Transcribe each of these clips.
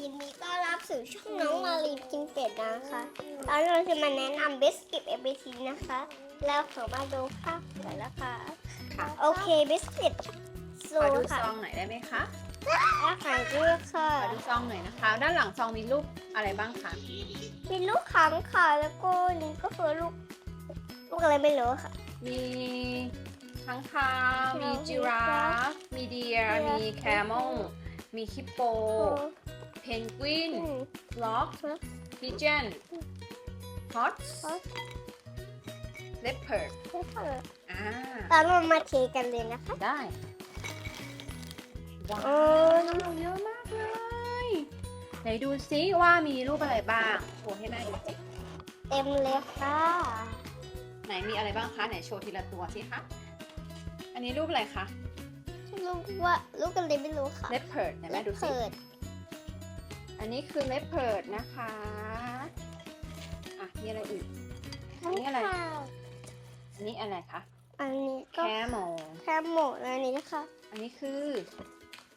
ยินดีต้อนรับสู่ช่องน้องมารีกินเป็ดนะคะ ตอนนี้เราจะมาแนะนำบิสกิตเอ c ีนะคะ แล้วขอมาดูภาพกันนะคะ ค่ะโอเคบิสกิตโซขอดูค่ะซองหน่อยได้ไหมคะ อาหารด้วยค่ะ ขอดูซองหน่อยนะคะ ด้านหลังซองมีรูปอะไรบ้างคะ มีลูกค้างค่ะแล้วก็นี่ก็คือลูกลูกอะไรไม่รู้ค่ะ มีค้างคาว มีมีจิราฟ มีเดียร์มีแคมลมีฮิปโป เพนกวินอืมล็อกพิเจนฮอต Hot เลปเพิร์ดนี่ค่ะอ่าตอนเรามาเทกันเลยนะคะ ได้ว้าโอ้วเยอะมากเลย ไหนดูซิว่ามีรูปอะไรบ้างโชว์ให้แม่ดูสิเต็มเลยค่ะ ไหนมีอะไรบ้างคะ ไหนโชว์ทีละตัวสิคะ อันนี้รูปอะไรคะลูกว่าลูกอะไรไม่รู้ค่ะเลปเพิร์ดไหนแม่ดูสิเปิด อันนี้คือเลปเพิร์ดนะคะ อะ มีอะไรอีก อันนี้อะไร อันนี้อะไรคะ อันนี้แคก็มลแคมหมดอันนี้นะคะอันนี้คือ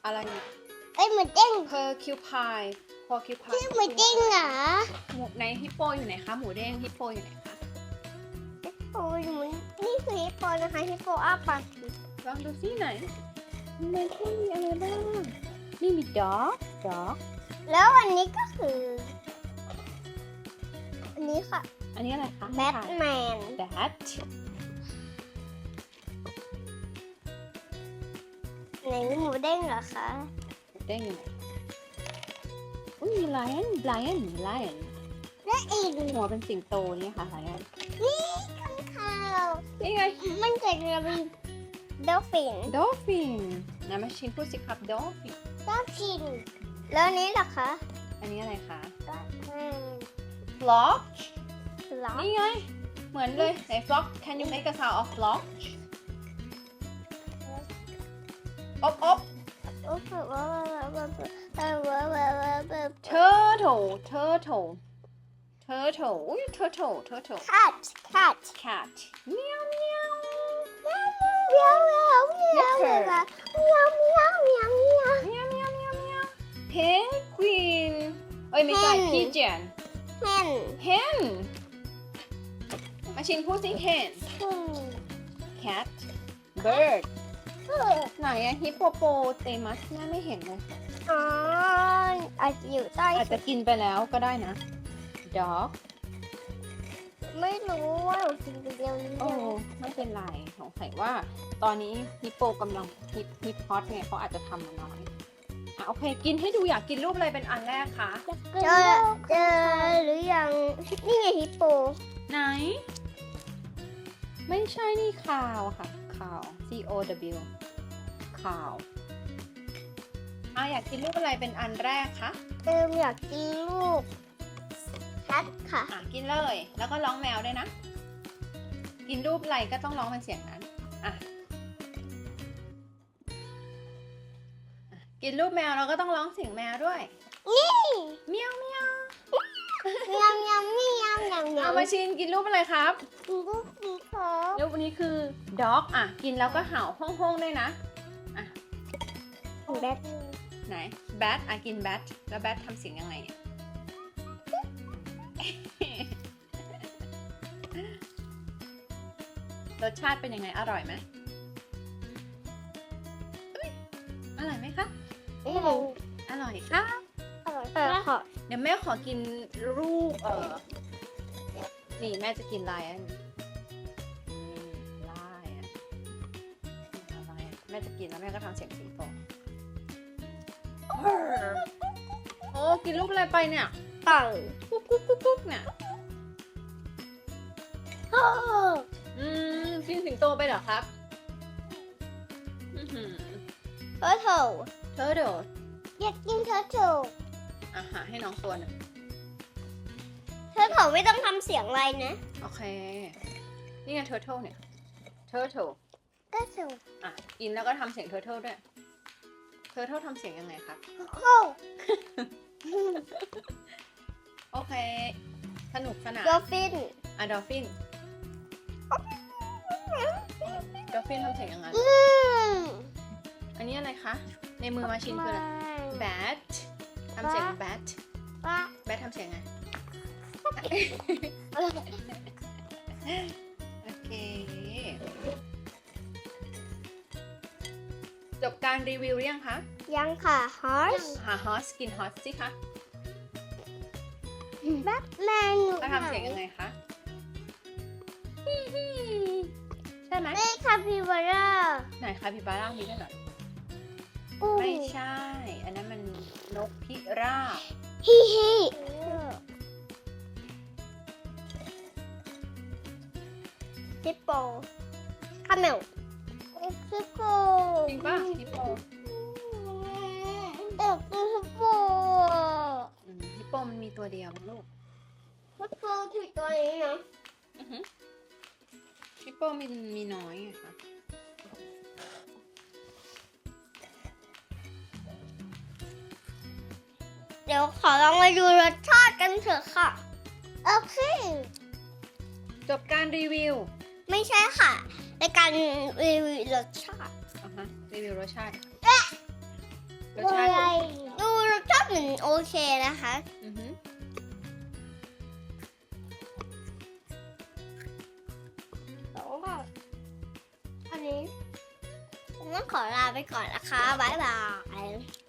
อะไรเนี่ยเอ้ยเหมือนเด้งเพอร์คิวพายพอคิวพายชื่อเหมือนเด้งเหรอหมูในฮิปโปอยู่ไหนคะ หมูเด้งฮิปโปอยู่ไหนคะ โอ้ยเหมือนนี่คือฮิปโปนะคะฮิปโปอ้าปากลองดูซิไหน มันก็มีอะไรบ้าง นี่มีด็อกด็อก แล้วอันนี้ก็คือ อันนี้ค่ะอันนี้อะไรคะแบทแมนแบทไหนหมูเด้งเหรอคะเด้งอยู่ไหนอุ้ยมีไลออนไลออนไลออนและอีกหัวเป็นสิงโตนี่ค่ะไลออนนี่ข้างข่าวนี่ไงมันเกิดอะไรดอฟฟินดอลฟินนะมาชินพูดสิครับดอลฟินดอฟฟิน แล้วอันนี้ล่ะคะอันนี้อะไรคะแบทแมน flock หรอนี่ไง เหมือนเลยไหน flock can you make a sound of flock อบอบ โอ้โหว้าวว้าวว้าวว้าวว้าวว้าวว้าวว้าว turtle turtle turtle อุ้ย turtle turtle cat cat cat เมียวเมียวเมียวเมียวเมียวเมียวเมียวเมียวเมียว อ้ยไม่ใช่ Hen pigeon เห็น hen มาชินพูดสิ hen อืม cat bird เออไหนอะฮิปโปโปเตมัสแม่ไม่เห็นเลย อ๋ออาจจะอยู่ใต้อาจจะกินไปแล้วก็ได้นะ dog ไม่รู้ว่าหนูกินไปเดียวหรือโอ้ยังไม่เป็นไรสงสัยว่า ตอนนี้ฮิปโปกำลังฮิปฮิปฮอตไงเขาอาจจะทำมาน้อยอะ โอเค กินให้ดูอยากกินรูปอะไรเป็นอันแรกคะเจอเจอหรือยังนี่ไงฮิปโป ไหน ไม่ใช่นี่ข่าวค่ะข่าว C O W ข่าวอะอยากกินรูปอะไรเป็นอันแรกคะเอิมอยากกินลูกแคทค่ะ อะกินเลย แล้วก็ร้องแมวด้วยนะ กินรูปอะไรก็ต้องร้องเป็นเสียงนั้นอะ กินรูปแมวเราก็ต้องร้องเสียงแมวด้วย นี่เมียวเมียวเมียวเมียวเมียวเมียวเมียวเอามาชินกินรูปอะไรครับ กินลูกสีขาวรูปนี้คือ dog อะ กินแล้วก็เห่าห้องๆด้วยนะ แบทไหน bat อะกิน bat แล้ว bat ทำเสียงยังไงอะรสชาติเป็นยังไงอร่อยไหม อืมอร่อยค่ะอร่อยค่ะขอเดี๋ยวแม่ขอกินรูปเออนี่แม่จะกินลายอันอืมลายอะลายแม่จะกินแล้วแม่ก็ทำเสียงสิงโตโอ้กินรูปอะไรไปเนี่ยตังกุ๊กกุ๊กกุ๊กกุ๊กเนี่ยโอ้อืมกินสิงโตไปเหรอครับ อือหือเธอเถอะ เธอเดี๋ยวอยากกินเธอเถอะอาหารให้น้องตัวหนึ่งเธอเถอะไม่ต้องทำเสียงอะไรนะโอเค นี่ไง turtle เนี่ย turtle ก็เถอะอะกินแล้วก็ทำเสียง turtle ด้วย turtle ทำเสียงยังไงครับโอ้โอเค สนุกสนานดอฟฟินอะดอฟฟินดอฟฟินทำเสียงยังไง อืมอันนี้อะไรคะ ในมือมาชินคืออะไร bat ทำเสียงแบทว่าแบททำเสียงไง โอเค จบการรีวิวหรือยังคะ ยังค่ะ horse หาฮอสกินฮอสสิคะแบทแมนอยู่ก็ทำเสียงยังไงคะ ใช่ไหม ไม่คาปิบาร่าไหนคะพี่บาร่ามีด้วยเหร ออู้ไม่ใช่ อันนั้นมันนกพิราบฮิฮิฮิปโปคาเมลฮิปโปจริงป่ะฮิปโปเด็กคือฮิปโปอืมฮิปโปมันมีตัวเดียวลูกฮิปโปถือตัวนี้นะอือหือฮิปโปมีมีน้อยไงคะ เดี๋ยวขอลองมาดูรสชาติกันเถอะค่ะ โอเค จบการรีวิวไม่ใช่ค่ะ ในการรีวิวรสชาติอะฮะรีวิวรสชาติรสชาติดูรสชาติเหมือนโอเคนะคะ อือหือแต่ว่าอันนี้ผมต้องขอลาไปก่อนนะคะ บ๊ายบาย